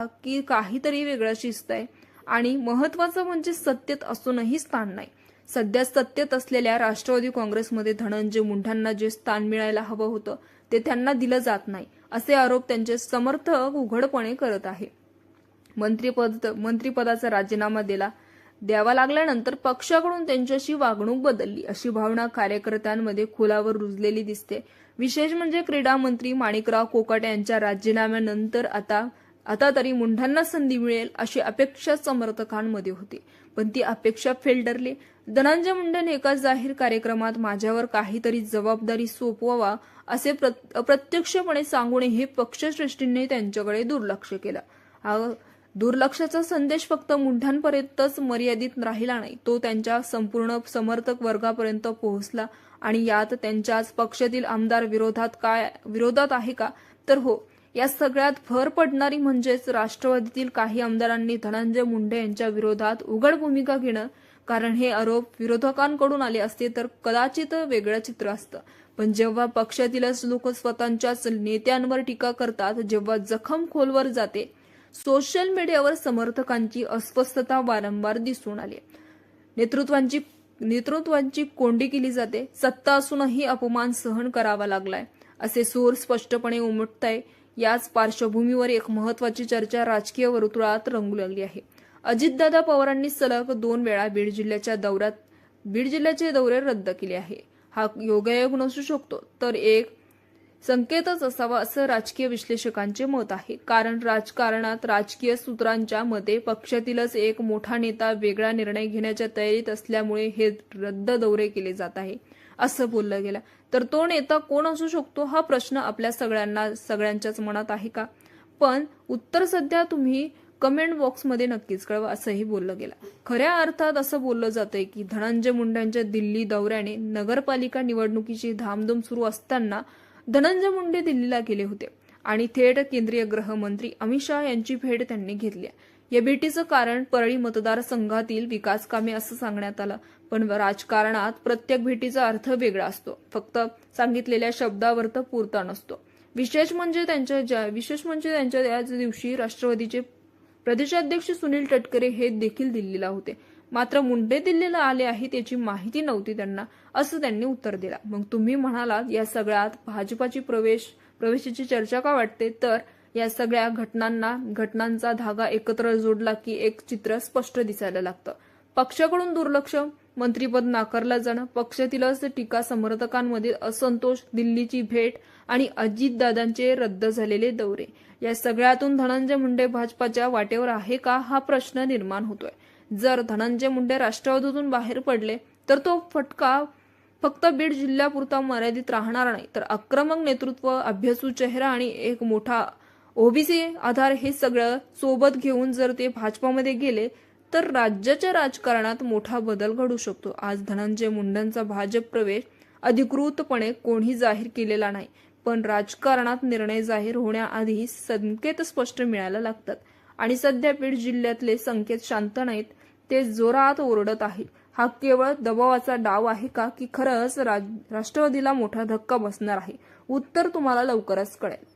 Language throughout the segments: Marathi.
की काहीतरी वेगळं शिस्त आहे आणि महत्वाचं म्हणजे सत्तेत असूनही स्थान नाही. सध्या सत्तेत असलेल्या राष्ट्रवादी काँग्रेसमध्ये धनंजय मुंढांना जे स्थान मिळायला हवं होतं ते त्यांना दिलं जात नाही असे आरोप त्यांचे समर्थक उघडपणे करत आहे. मंत्रीपद मंत्रीपदाचा राजीनामा दिला द्यावा लागल्यानंतर पक्षाकडून त्यांच्याशी वागणूक बदलली अशी भावना कार्यकर्त्यांमध्ये खोलावर रुजलेली दिसते. विशेष म्हणजे क्रीडा मंत्री माणिकराव कोकाटे यांच्या राजीनाम्यानंतर आता आता तरी मुंढांना संधी मिळेल अशी अपेक्षा समर्थकांमध्ये होती. पण ती अपेक्षा फेलडरली. धनंजय मुंडेने एका जाहीर कार्यक्रमात माझ्यावर काहीतरी जबाबदारी सोपवावा असे प्रत्यक्षपणे सांगून हे पक्षश्रेष्ठींनी त्यांच्याकडे दुर्लक्ष केलं. दुर्लक्षाचा संदेश फक्त मुंढ्यांपर्यंतच मर्यादित राहिला नाही. तो त्यांच्या संपूर्ण समर्थक वर्गापर्यंत पोहोचला. आणि यात त्यांच्याच पक्षातील आमदार विरोधात काय विरोधात आहे का? तर हो या सगळ्यात भर पडणारी म्हणजेच राष्ट्रवादीतील काही आमदारांनी धनंजय मुंडे यांच्या विरोधात उघड भूमिका घेणं कारण हे आरोप विरोधकांकडून आले असते तर कदाचित वेगळं चित्र असतं. पण जेव्हा पक्षातीलच लोक स्वतःच्याच नेत्यांवर टीका करतात जेव्हा जखम खोलवर जाते सोशल मीडियावर समर्थकांची अस्वस्थता वारंवार दिसून आली. नेतृत्वांची नेतृत्वांची कोंडी केली जाते. सत्ता असूनही अपमान सहन करावा लागलाय असे सूर स्पष्टपणे उमटताय याच पार्श्वभूमीवर एक महत्वाची चर्चा राजकीय वर्तुळात रंगू लागली आहे. अजितदादा पवारांनी सलग दोन वेळा बीड जिल्ह्याच्या दौऱ्यात बीड जिल्ह्याचे दौरे रद्द केले आहे. हा योगायोग नसू शकतो तर एक संकेतच असावा असं राजकीय विश्लेषकांचे मत आहे. कारण राजकारणात राजकीय सूत्रांच्या मते पक्षातीलच एक मोठा नेता वेगळा निर्णय घेण्याच्या तयारीत असल्यामुळे हे रद्द दौरे केले जात आहे. असं बोललं गेलं. तर तो नेता कोण असू शकतो हा प्रश्न आपल्या सगळ्यांना सगळ्यांच्याच मनात आहे का? पण उत्तर सध्या तुम्ही कमेंट बॉक्समध्ये नक्कीच कळवा असंही बोललं गेलं. खऱ्या अर्थात असं बोललं जातंय की धनंजय मुंडेंच्या दिल्ली दौऱ्याने नगरपालिका निवडणुकीची धामधूम सुरू असताना धनंजय मुंडे दिल्लीला गेले होते. आणि थेट केंद्रीय गृहमंत्री अमित शहा यांची भेट त्यांनी घेतली या भेटीचं कारण परळी मतदारसंघातील विकास कामे असं सांगण्यात आलं. पण राजकारणात प्रत्येक भेटीचा अर्थ वेगळा असतो. फक्त सांगितलेल्या शब्दावर तर पुरता नसतो. विशेष म्हणजे त्यांच्या ज्या विशेष म्हणजे त्यांच्या त्याच दिवशी राष्ट्रवादीचे प्रदेशाध्यक्ष सुनील तटकरे हे देखील दिल्लीला होते. मात्र मुंडे दिल्लीला आले आहे त्याची माहिती नव्हती त्यांना असं त्यांनी उत्तर दिला. मग तुम्ही म्हणालात या सगळ्यात भाजपाची प्रवेश प्रवेशाची चर्चा का वाटते? तर या सगळ्या घटनांना घटनांचा धागा एकत्र जोडला की एक चित्र स्पष्ट दिसायला लागतं. पक्षाकडून दुर्लक्ष मंत्रीपद नाकारलं जाणं पक्षातीलच टीका समर्थकांमध्ये असंतोष दिल्लीची भेट आणि अजितदादांचे रद्द झालेले दौरे. या सगळ्यातून धनंजय मुंडे भाजपाच्या वाटेवर आहे का हा प्रश्न निर्माण होतोय. जर धनंजय मुंडे राष्ट्रवादीतून बाहेर पडले तर तो फटका फक्त बीड जिल्ह्यापुरता मर्यादित राहणार नाही तर आक्रमक नेतृत्व अभ्यासू चेहरा आणि एक मोठा ओबीसी आधार हे सगळं सोबत घेऊन जर ते भाजपामध्ये गेले तर राज्याच्या राजकारणात मोठा बदल घडू शकतो. आज धनंजय मुंडेंचा भाजप प्रवेश अधिकृतपणे कोणी जाहीर केलेला नाही पण राजकारणात निर्णय जाहीर होण्याआधी संकेत स्पष्ट मिळायला लागतात. आणि सध्या बीड जिल्ह्यातले संकेत शांत नाहीत ते जोरात ओरडत आहेत. हा केवळ दबावाचा डाव आहे का की खरंच राज- राष्ट्रवादीला मोठा धक्का बसणार आहे? उत्तर तुम्हाला लवकरच कळेल.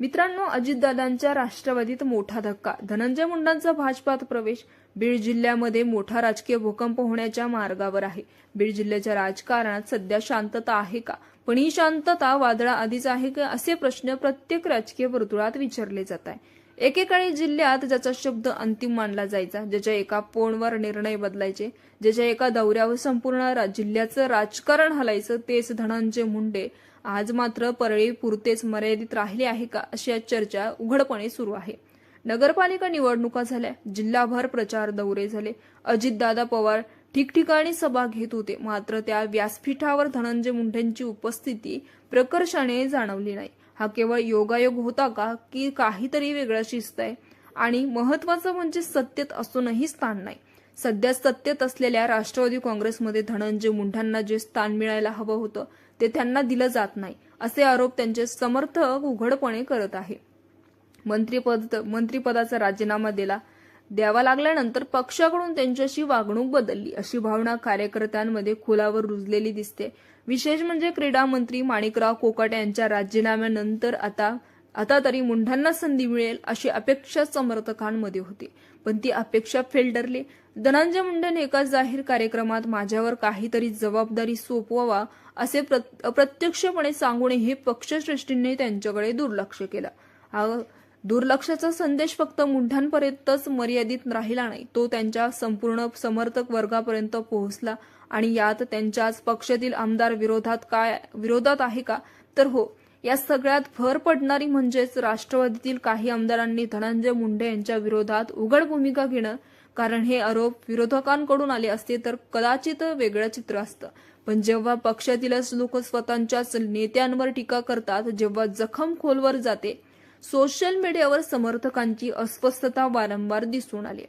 मित्रांनो अजितदादांच्या राष्ट्रवादीत मोठा धक्का. धनंजय मुंडांचा भाजपात प्रवेश बीड जिल्ह्यामध्ये मोठा राजकीय भूकंप होण्याच्या मार्गावर आहे. बीड जिल्ह्याच्या राजकारणात सध्या शांतता आहे का? पण ही शांतता वादळा आधीच आहे का? असे प्रश्न प्रत्येक राजकीय वर्तुळात विचारले जात आहे. एकेकाळी जिल्ह्यात ज्याचा शब्द अंतिम मानला जायचा ज्याच्या एका पोणवर निर्णय बदलायचे ज्याच्या एका दौऱ्यावर संपूर्ण जिल्ह्याचं राजकारण हलायचं तेच धनंजय मुंडे. आज मात्र परळी पुरतेच मर्यादित राहिले आहे का अशी चर्चा उघडपणे सुरू आहे. नगरपालिका निवडणुका झाल्या जिल्हाभर प्रचार दौरे झाले. अजितदादा पवार ठिकठिकाणी सभा घेत होते मात्र त्या व्यासपीठावर धनंजय मुंडेंची उपस्थिती प्रकर्षाने जाणवली नाही. हा केवळ योगायोग होता का की काहीतरी वेगळं शिस्त आहे आणि महत्वाचं म्हणजे सत्तेत असूनही स्थान नाही. सध्या सत्तेत असलेल्या राष्ट्रवादी काँग्रेसमध्ये धनंजय मुंढांना जे स्थान मिळायला हवं होतं ते त्यांना दिलं जात नाही असे आरोप त्यांचे समर्थक उघडपणे करत आहे. मंत्रीपद मंत्रीपदाचा राजीनामा दिला द्यावा लागल्यानंतर पक्षाकडून त्यांच्याशी वागणूक बदलली अशी भावना कार्यकर्त्यांमध्ये खुलावर रुजलेली दिसते. विशेष म्हणजे क्रीडा मंत्री माणिकराव कोकाटे यांच्या राजीनाम्यानंतर आता आता तरी मुंढांना संधी मिळेल अशी अपेक्षा समर्थकांमध्ये होती. पण ती अपेक्षा फेल धनंजय मुंडेने एका जाहीर कार्यक्रमात माझ्यावर काहीतरी जबाबदारी सोपवावा असे प्रत- अप्रत्यक्षपणे सांगूनही पक्षश्रेष्ठींनी त्यांच्याकडे दुर्लक्ष केलं. हा दुर्लक्षाचा संदेश फक्त मुंढ्यांपर्यंतच मर्यादित राहिला नाही. तो त्यांच्या संपूर्ण समर्थक वर्गापर्यंत पोहोचला. आणि यात त्यांच्याच पक्षातील आमदार विरोधात काय विरोधात आहे का? तर हो या सगळ्यात भर पडणारी म्हणजेच राष्ट्रवादीतील काही आमदारांनी धनंजय मुंडे यांच्या विरोधात उघड भूमिका घेणं कारण हे आरोप विरोधकांकडून आले असते तर कदाचित वेगळं चित्र असतं. पण जेव्हा पक्षातीलच लोक स्वतःच्याच नेत्यांवर टीका करतात जेव्हा जखम खोलवर जाते सोशल मीडियावर समर्थकांची अस्वस्थता वारंवार दिसून आली.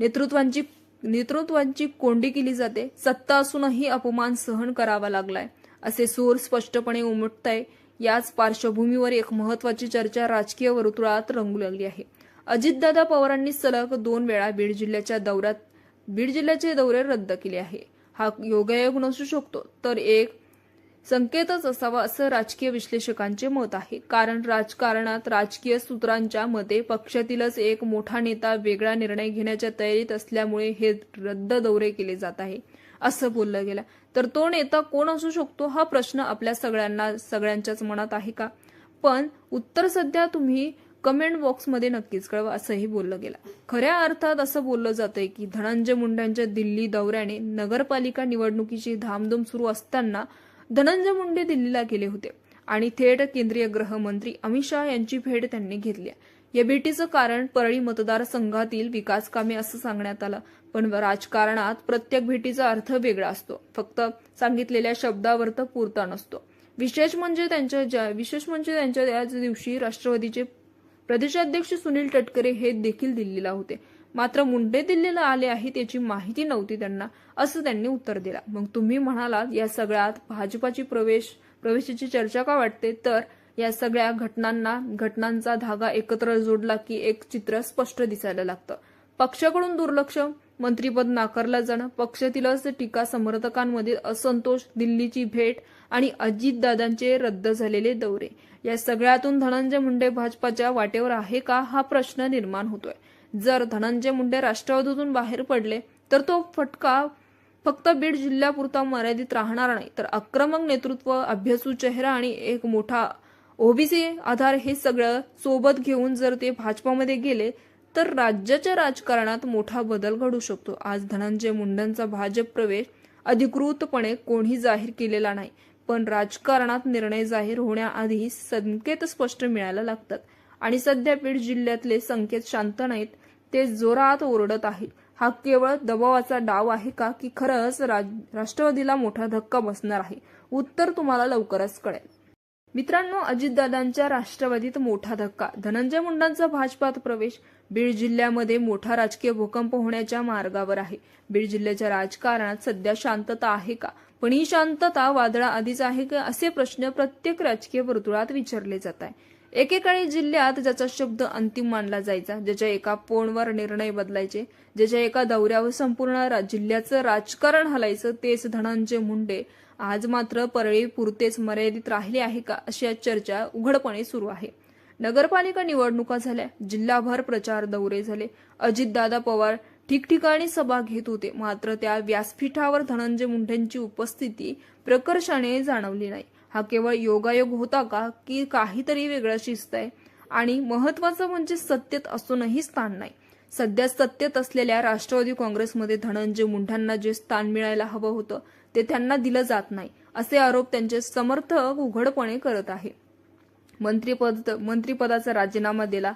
नेतृत्वांची नेतृत्वांची कोंडी केली जाते. सत्ता असूनही अपमान सहन करावा लागलाय असे सूर स्पष्टपणे उमटताय. याच पार्श्वभूमीवर एक महत्वाची चर्चा राजकीय वर्तुळात रंगू लागली आहे. अजितदादा पवारांनी सलग दोन वेळा बीड जिल्ह्याच्या दौऱ्यात बीड जिल्ह्याचे दौरे रद्द केले आहे. हा योगायोग नसू शकतो तर एक संकेतच असावा असं राजकीय विश्लेषकांचे मत आहे. कारण राजकारणात राजकीय सूत्रांच्या मते पक्षातीलच एक मोठा नेता वेगळा निर्णय घेण्याच्या तयारीत असल्यामुळे हे रद्द दौरे केले जात आहे असं बोललं गेलं. तर तो नेता कोण असू शकतो हा प्रश्न आपल्या सगळ्यांना सगळ्यांच्याच मनात आहे का? पण उत्तर सध्या तुम्ही कमेंट बॉक्समध्ये नक्कीच कळवा असंही बोललं गेलं. खऱ्या अर्थात असं बोललं जातंय की धनंजय मुंड्यांच्या दिल्ली दौऱ्याने नगरपालिका निवडणुकीची धामधूम सुरू असताना धनंजय मुंडे दिल्लीला गेले होते. आणि थेट केंद्रीय गृहमंत्री अमित शहा यांची भेट त्यांनी घेतली या भेटीचं कारण परळी मतदारसंघातील विकास कामे असं सांगण्यात आलं. पण राजकारणात प्रत्येक भेटीचा अर्थ वेगळा असतो. फक्त सांगितलेल्या शब्दावर तर पुरता नसतो. विशेष म्हणजे त्यांच्या ज्या विशेष म्हणजे त्यांच्या त्याच दिवशी राष्ट्रवादीचे प्रदेशाध्यक्ष सुनील तटकरे हे देखील दिल्लीला होते. मात्र मुंडे दिल्लीला आले आहेत याची माहिती नव्हती त्यांना असं त्यांनी उत्तर दिला. मग तुम्ही म्हणालात या सगळ्यात भाजपाची प्रवेश प्रवेशाची चर्चा का वाटते? तर या सगळ्या घटनांना घटनांचा धागा एकत्र जोडला की एक चित्र स्पष्ट दिसायला लागतं. पक्षाकडून दुर्लक्ष मंत्रीपद नाकारलं जाणं पक्षातीलच टीका समर्थकांमध्ये असंतोष दिल्लीची भेट आणि अजितदादांचे रद्द झालेले दौरे. या सगळ्यातून धनंजय मुंडे भाजपाच्या वाटेवर आहे का? हा प्रश्न निर्माण होतोय. जर धनंजय मुंडे राष्ट्रवादीतून बाहेर पडले तर तो फटका फक्त बीड जिल्ह्यापुरता मर्यादित राहणार नाही. तर आक्रमक नेतृत्व अभ्यासू चेहरा आणि एक मोठा ओबीसी आधार हे सगळं सोबत घेऊन जर ते भाजपामध्ये गेले तर राज्याच्या राजकारणात मोठा बदल घडू शकतो. आज धनंजय मुंडेंचा भाजप प्रवेश अधिकृतपणे कोणी जाहीर केलेला नाही पण राजकारणात निर्णय जाहीर होण्याआधी संकेत स्पष्ट मिळायला लागतात. आणि सध्या बीड जिल्ह्यातले संकेत शांत नाहीत. ते जोरात ओरडत आहेत हा केवळ दबावाचा डाव आहे का की खरंच राज- राष्ट्रवादीला मोठा धक्का बसणार आहे? उत्तर तुम्हाला लवकरच कळेल. मित्रांनो अजितदादांच्या राष्ट्रवादीत मोठा धक्का. धनंजय मुंडांचा भाजपात प्रवेश बीड जिल्ह्यामध्ये मोठा राजकीय भूकंप होण्याच्या मार्गावर आहे. बीड जिल्ह्याच्या राजकारणात सध्या शांतता आहे का? पण ही शांतता वादळा आधीच आहे का? असे प्रश्न प्रत्येक राजकीय वर्तुळात विचारले जात आहे. एकेकाळी जिल्ह्यात ज्याचा शब्द अंतिम मानला जायचा ज्याच्या एका पोणवर निर्णय बदलायचे ज्याच्या एका दौऱ्यावर संपूर्ण जिल्ह्याचं राजकारण हलायचं तेच धनंजय मुंडे आज मात्र परळी पुरतेच मर्यादित राहिले आहे का अशी चर्चा उघडपणे सुरू आहे. नगरपालिका निवडणुका झाल्या जिल्हाभर प्रचार दौरे झाले अजितदादा पवार ठिकठिकाणी सभा घेत होते मात्र त्या व्यासपीठावर धनंजय मुंडेंची उपस्थिती प्रकर्षाने जाणवली नाही. हा केवळ योगायोग होता का की काहीतरी वेगळं शिस्त आहे आणि महत्वाचं म्हणजे सत्तेत असूनही स्थान नाही. सध्या सत्तेत असलेल्या राष्ट्रवादी काँग्रेसमध्ये धनंजय मुंढांना जे स्थान मिळायला हवं होतं ते त्यांना दिलं जात नाही असे आरोप त्यांचे समर्थक उघडपणे करत आहे. मंत्रीपद मंत्रीपदाचा राजीनामा दिला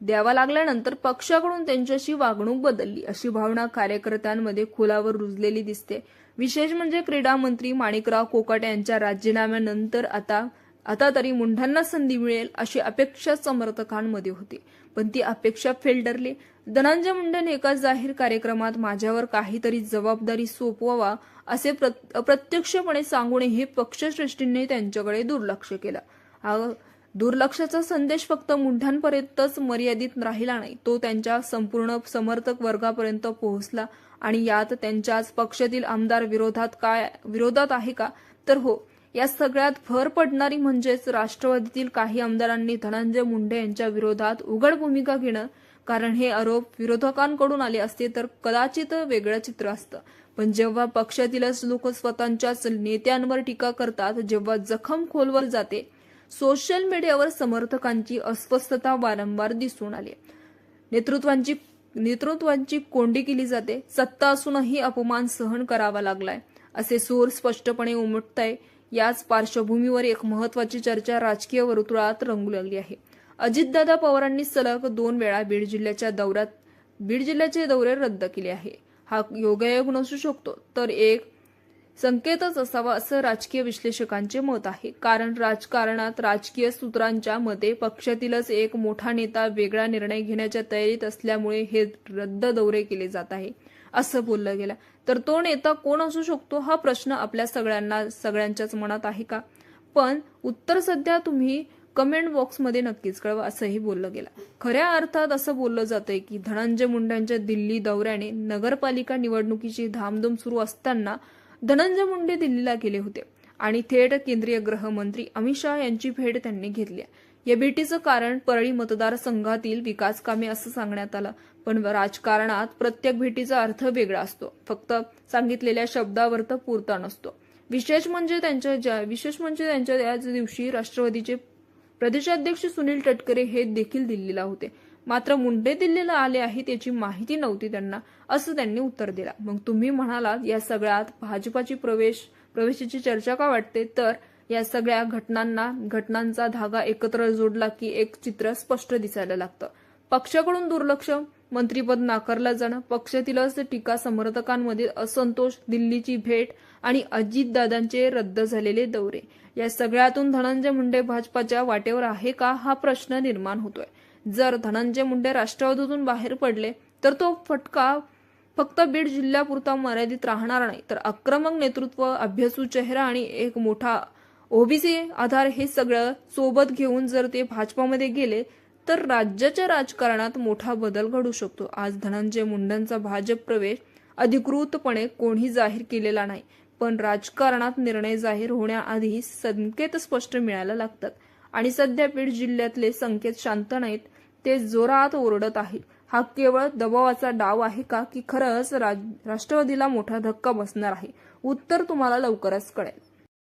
द्यावा लागल्यानंतर पक्षाकडून त्यांच्याशी वागणूक बदलली अशी भावना कार्यकर्त्यांमध्ये खुलावर रुजलेली दिसते. विशेष म्हणजे क्रीडा मंत्री माणिकराव कोकाटे यांच्या राजीनाम्यानंतर आता आता तरी मुंढांना संधी मिळेल अशी अपेक्षा समर्थकांमध्ये होती. पण ती अपेक्षा फेलडरली. धनंजय मुंडेने एका जाहीर कार्यक्रमात माझ्यावर काहीतरी जबाबदारी सोपवावा असे प्रत- अप्रत्यक्षपणे सांगूनही पक्षश्रेष्ठींनी त्यांच्याकडे दुर्लक्ष केलं. दुर्लक्षाचा संदेश फक्त मुंढ्यांपर्यंतच मर्यादित राहिला नाही. तो त्यांच्या संपूर्ण समर्थक वर्गापर्यंत पोहोचला. आणि यात त्यांच्याच पक्षातील आमदार विरोधात काय विरोधात आहे का? तर हो या सगळ्यात भर पडणारी म्हणजेच राष्ट्रवादीतील काही आमदारांनी धनंजय मुंडे यांच्या विरोधात उघड भूमिका घेणं कारण हे आरोप विरोधकांकडून आले असते तर कदाचित वेगळं चित्र असतं. पण जेव्हा पक्षातीलच लोक स्वतःच्याच नेत्यांवर टीका करतात जेव्हा जखम खोलवर जाते सोशल मीडियावर समर्थकांची अस्वस्थता वारंवार दिसून आली. नेतृत्वांची नेतृत्वांची कोंडी केली जाते. सत्ता असूनही अपमान सहन करावा लागलाय. असे सूर स्पष्टपणे उमटताय. याच पार्श्वभूमीवर एक महत्वाची चर्चा राजकीय वर्तुळात रंगू लागली आहे. अजितदादा पवारांनी सलग दोन वेळा बीड जिल्ह्याच्या दौऱ्यात बीड जिल्ह्याचे दौरे रद्द केले आहे. हा योगायोग नसू शकतो तर एक संकेतच असावा असं राजकीय विश्लेषकांचे मत आहे. कारण राजकारणात राजकीय सूत्रांच्या मते पक्षातीलच एक मोठा नेता वेगळा निर्णय घेण्याच्या तयारीत असल्यामुळे हे रद्द दौरे केले जात आहे असं बोललं गेलं. तर तो नेता कोण असू शकतो हा प्रश्न आपल्या सगळ्यांना सगळ्यांच्याच मनात आहे का? पण उत्तर सध्या तुम्ही कमेंट बॉक्समध्ये नक्कीच कळवा असंही बोललं गेलं. खऱ्या अर्थात असं बोललं जातंय की धनंजय मुंडेंच्या दिल्ली दौऱ्याने नगरपालिका निवडणुकीची धामधूम सुरू असताना धनंजय मुंडे दिल्लीला गेले होते आणि थेट केंद्रीय गृहमंत्री अमित शहा यांची भेट त्यांनी घेतली. या भेटीचं कारण परळी मतदारसंघातील विकास कामे असं सांगण्यात आलं. पण राजकारणात प्रत्येक भेटीचा अर्थ वेगळा असतो. फक्त सांगितलेल्या शब्दावर तर पुरता नसतो. विशेष म्हणजे त्यांच्या ज्या विशेष म्हणजे त्यांच्या याच दिवशी राष्ट्रवादीचे प्रदेशाध्यक्ष सुनील तटकरे हे देखील दिल्लीला होते. मात्र मुंडे दिल्लीला आले आहेत याची माहिती नव्हती त्यांना असं त्यांनी उत्तर दिला. मग तुम्ही म्हणालात या सगळ्यात भाजपाची प्रवेश प्रवेशाची चर्चा का वाटते? तर या सगळ्या घटनांना घटनांचा धागा एकत्र जोडला की एक चित्र स्पष्ट दिसायला लागतं. पक्षाकडून दुर्लक्ष मंत्रीपद नाकारलं जाणं पक्षातीलच टीका समर्थकांमध्ये असंतोष दिल्लीची भेट आणि अजितदादांचे रद्द झालेले दौरे. या सगळ्यातून धनंजय मुंडे भाजपाच्या वाटेवर आहे का? हा प्रश्न निर्माण होतोय. जर धनंजय मुंडे राष्ट्रवादीतून बाहेर पडले तर तो फटका फक्त बीड जिल्ह्यापुरता मर्यादित राहणार नाही. तर आक्रमक नेतृत्व अभ्यासू चेहरा आणि एक मोठा ओबीसी आधार हे सगळं सोबत घेऊन जर ते भाजपामध्ये गेले तर राज्याच्या राजकारणात मोठा बदल घडू शकतो. आज धनंजय मुंडेंचा भाजप प्रवेश अधिकृतपणे कोणी जाहीर केलेला नाही पण राजकारणात निर्णय जाहीर होण्याआधी संकेत स्पष्ट मिळायला लागतात. आणि सध्या बीड जिल्ह्यातले संकेत शांत नाहीत ते जोरात ओरडत आहे हा केवळ दबावाचा डाव आहे का की खरंच राज- राष्ट्रवादीला मोठा धक्का बसणार आहे? उत्तर तुम्हाला लवकरच कळेल.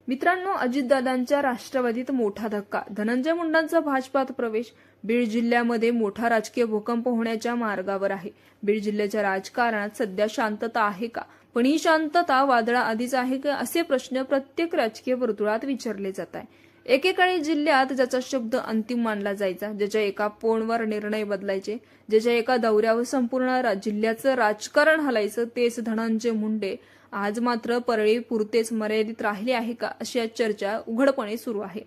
मित्रांनो अजितदादांच्या राष्ट्रवादीत मोठा धक्का. धनंजय मुंडांचा भाजपात प्रवेश बीड जिल्ह्यामध्ये मोठा राजकीय भूकंप होण्याच्या मार्गावर आहे. बीड जिल्ह्याच्या राजकारणात सध्या शांतता आहे का? पण ही शांतता वादळा आधीच आहे का? असे प्रश्न प्रत्येक राजकीय वर्तुळात विचारले जात आहे एकेकाळी जिल्ह्यात ज्याचा शब्द अंतिम मानला जायचा ज्याच्या एका फोनवर निर्णय बदलायचे ज्याच्या एका दौऱ्यावर संपूर्ण जिल्ह्याचं राजकारण हलायचं तेच धनंजय मुंडे. आज मात्र परळी पुरतेच मर्यादित राहिले आहे का अशा चर्चा उघडपणे सुरू आहे.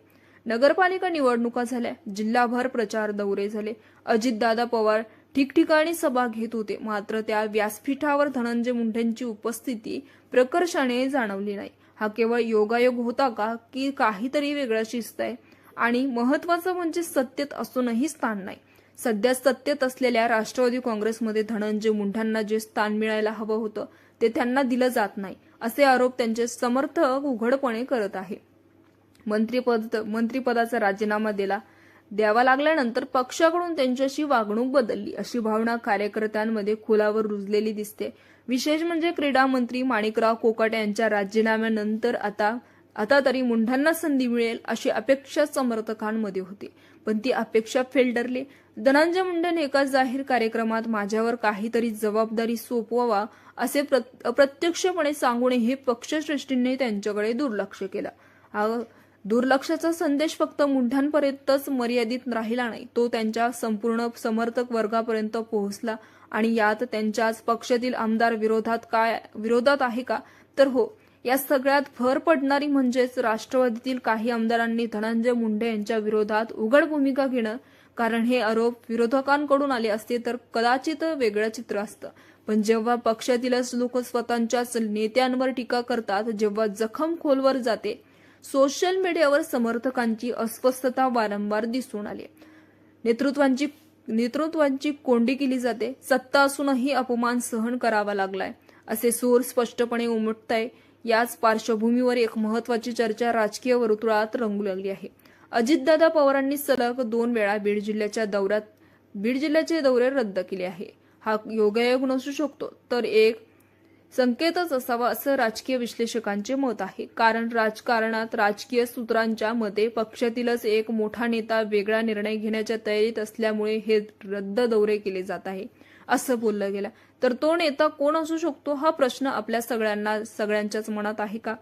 नगरपालिका निवडणुका झाल्या जिल्हाभर प्रचार दौरे झाले. अजितदादा पवार ठिकठिकाणी सभा घेत होते मात्र त्या व्यासपीठावर धनंजय मुंडेंची उपस्थिती प्रकर्षाने जाणवली नाही. हा केवळ योगायोग होता का की काहीतरी वेगळं शिस्त आहे आणि महत्वाचं म्हणजे सत्तेत असूनही स्थान नाही. सध्या सत्तेत असलेल्या राष्ट्रवादी काँग्रेसमध्ये धनंजय मुंढांना जे स्थान मिळायला हवं होतं ते त्यांना दिलं जात नाही असे आरोप त्यांचे समर्थक उघडपणे करत आहे. मंत्रीपद मंत्रीपदाचा राजीनामा दिला द्यावा लागल्यानंतर पक्षाकडून त्यांच्याशी वागणूक बदलली अशी भावना कार्यकर्त्यांमध्ये खोलावर रुजलेली दिसते. विशेष म्हणजे क्रीडा मंत्री माणिकराव कोकाटे यांच्या राजीनाम्यानंतर आता आता तरी मुंढांना संधी मिळेल अशी अपेक्षा समर्थकांमध्ये होती. पण ती अपेक्षा फेल ठरली धनंजय मुंडेने एका जाहीर कार्यक्रमात माझ्यावर काहीतरी जबाबदारी सोपवावा असे प्रत- अप्रत्यक्षपणे सांगूनही पक्षश्रेष्ठींनी त्यांच्याकडे दुर्लक्ष केलं. दुर्लक्षाचा संदेश फक्त मुंढ्यांपर्यंतच मर्यादित राहिला नाही. तो त्यांच्या संपूर्ण समर्थक वर्गापर्यंत पोहोचला. आणि यात त्यांच्याच पक्षातील आमदार विरोधात काय विरोधात आहे का? तर हो या सगळ्यात भर पडणारी म्हणजेच राष्ट्रवादीतील काही आमदारांनी धनंजय मुंडे यांच्या विरोधात उघड भूमिका घेणं कारण हे आरोप विरोधकांकडून आले असते तर कदाचित वेगळं चित्र असतं. पण जेव्हा पक्षातीलच लोक स्वतःच्याच नेत्यांवर टीका करतात जेव्हा जखम खोलवर जाते सोशल मीडियावर समर्थकांची अस्वस्थता वारंवार दिसून आली. नेतृत्वांची नेतृत्वांची कोंडी केली जाते. सत्ता असूनही अपमान सहन करावा लागलाय. असे सूर स्पष्टपणे उमटताय. याच पार्श्वभूमीवर एक महत्वाची चर्चा राजकीय वर्तुळात रंगू लागली आहे. अजितदादा पवारांनी सलग दोन वेळा बीड जिल्ह्याच्या दौऱ्यात बीड जिल्ह्याचे दौरे रद्द केले आहे. हा योगायोग नसू शकतो तर एक संकेतच असावा असं राजकीय विश्लेषकांचे मत आहे. कारण राजकारणात राजकीय सूत्रांच्या मते पक्षातीलच एक मोठा नेता वेगळा निर्णय घेण्याच्या तयारीत असल्यामुळे हे रद्द दौरे केले जात आहे असं बोललं गेलं. तर तो नेता कोण असू शकतो हा प्रश्न आपल्या सगळ्यांना सगळ्यांच्याच मनात आहे का?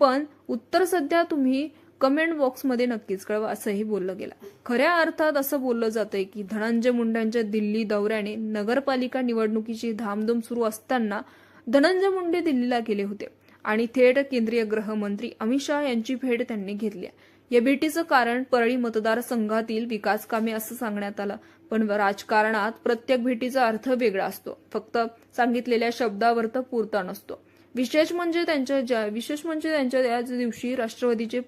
पण उत्तर सध्या तुम्ही कमेंट बॉक्समध्ये नक्कीच कळवा असंही बोललं गेलं. खऱ्या अर्थात असं बोललं जातंय की धनंजय मुंड्यांच्या दिल्ली दौऱ्याने नगरपालिका निवडणुकीची धामधूम सुरू असताना धनंजय मुंडे दिल्लीला गेले होते. आणि थेट केंद्रीय गृहमंत्री अमित शहा यांची भेट त्यांनी घेतली या भेटीचं कारण परळी मतदारसंघातील विकास कामे असं सांगण्यात आलं. पण राजकारणात प्रत्येक भेटीचा अर्थ वेगळा असतो. फक्त सांगितलेल्या शब्दावर तर पुरता नसतो. विशेष म्हणजे त्यांच्या ज्या विशेष म्हणजे त्यांच्या त्याच दिवशी राष्ट्रवादीचे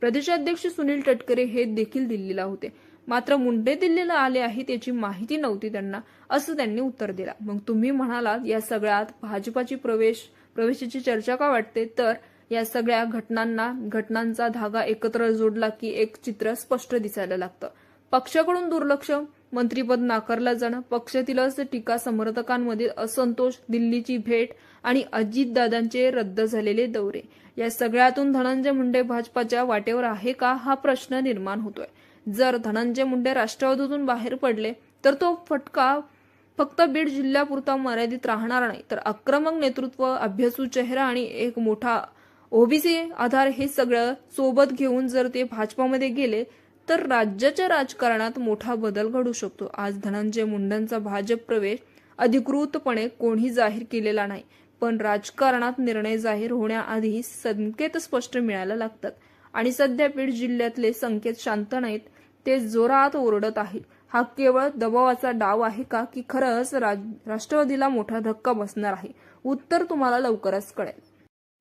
प्रदेशाध्यक्ष सुनील तटकरे हे देखील दिल्लीला होते. मात्र मुंडे दिल्लीला आले आहेत याची माहिती नव्हती त्यांना असं त्यांनी उत्तर दिला. मग तुम्ही म्हणालात या सगळ्यात भाजपाची प्रवेश प्रवेशाची चर्चा का वाटते? तर या सगळ्या घटनांना घटनांचा धागा एकत्र जोडला की एक चित्र स्पष्ट दिसायला लागतं. पक्षाकडून दुर्लक्ष मंत्रीपद नाकारलं जाणं पक्षातीलच टीका समर्थकांमध्ये असंतोष दिल्लीची भेट आणि अजितदादांचे रद्द झालेले दौरे. या सगळ्यातून धनंजय मुंडे भाजपाच्या वाटेवर आहे का? हा प्रश्न निर्माण होतोय. जर धनंजय मुंडे राष्ट्रवादीतून बाहेर पडले तर तो फटका फक्त बीड जिल्ह्यापुरता मर्यादित राहणार नाही. तर आक्रमक नेतृत्व अभ्यासू चेहरा आणि एक मोठा ओबीसी आधार हे सगळं सोबत घेऊन जर ते भाजपामध्ये गेले तर राज्याच्या राजकारणात मोठा बदल घडू शकतो. आज धनंजय मुंडेंचा भाजप प्रवेश अधिकृतपणे कोणी जाहीर केलेला नाही पण राजकारणात निर्णय जाहीर होण्याआधी संकेत स्पष्ट मिळायला लागतात. आणि सध्या बीड जिल्ह्यातले संकेत शांत नाहीत ते जोरात ओरडत आहेत. हा केवळ दबावाचा डाव आहे का की खरंच राज- राष्ट्रवादीला मोठा धक्का बसणार आहे? उत्तर तुम्हाला लवकरच कळेल.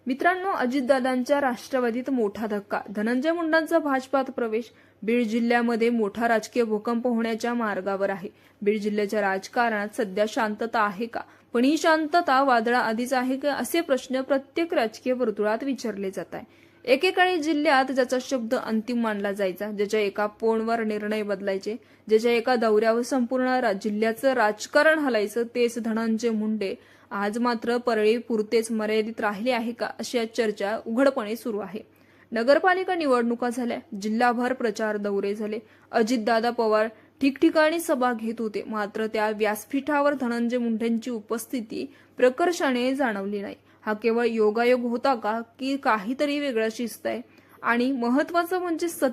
मित्रांनो अजितदादांच्या राष्ट्रवादीत मोठा धक्का. धनंजय मुंडांचा भाजपात प्रवेश बीड जिल्ह्यामध्ये मोठा राजकीय भूकंप होण्याच्या मार्गावर आहे. बीड जिल्ह्याच्या राजकारणात सध्या शांतता आहे का? पण ही शांतता वादळा आधीच आहे का असे प्रश्न प्रत्येक राजकीय वर्तुळात विचारले जात आहे. एकेकाळी जिल्ह्यात ज्याचा शब्द अंतिम मानला जायचा ज्याच्या एका फोनवर निर्णय बदलायचे ज्याच्या एका दौऱ्यावर संपूर्ण जिल्ह्याचं राजकारण हलायचं तेच धनंजय मुंडे आज मात्र परळी पुरतेच मर्यादित राहिले आहे का अशी चर्चा उघडपणे सुरू आहे. नगरपालिका निवडणुका झाल्या जिल्हाभर प्रचार दौरे झाले अजितदादा पवार ठिकठिकाणी सभा घेत होते. मात्र त्या व्यासपीठावर धनंजय मुंडेंची उपस्थिती प्रकर्षाने जाणवली नाही. हा केवळ योगायोग होता का की काहीतरी वेगळा शिस्त आहे आणि महत्वाचं म्हणजे सत्य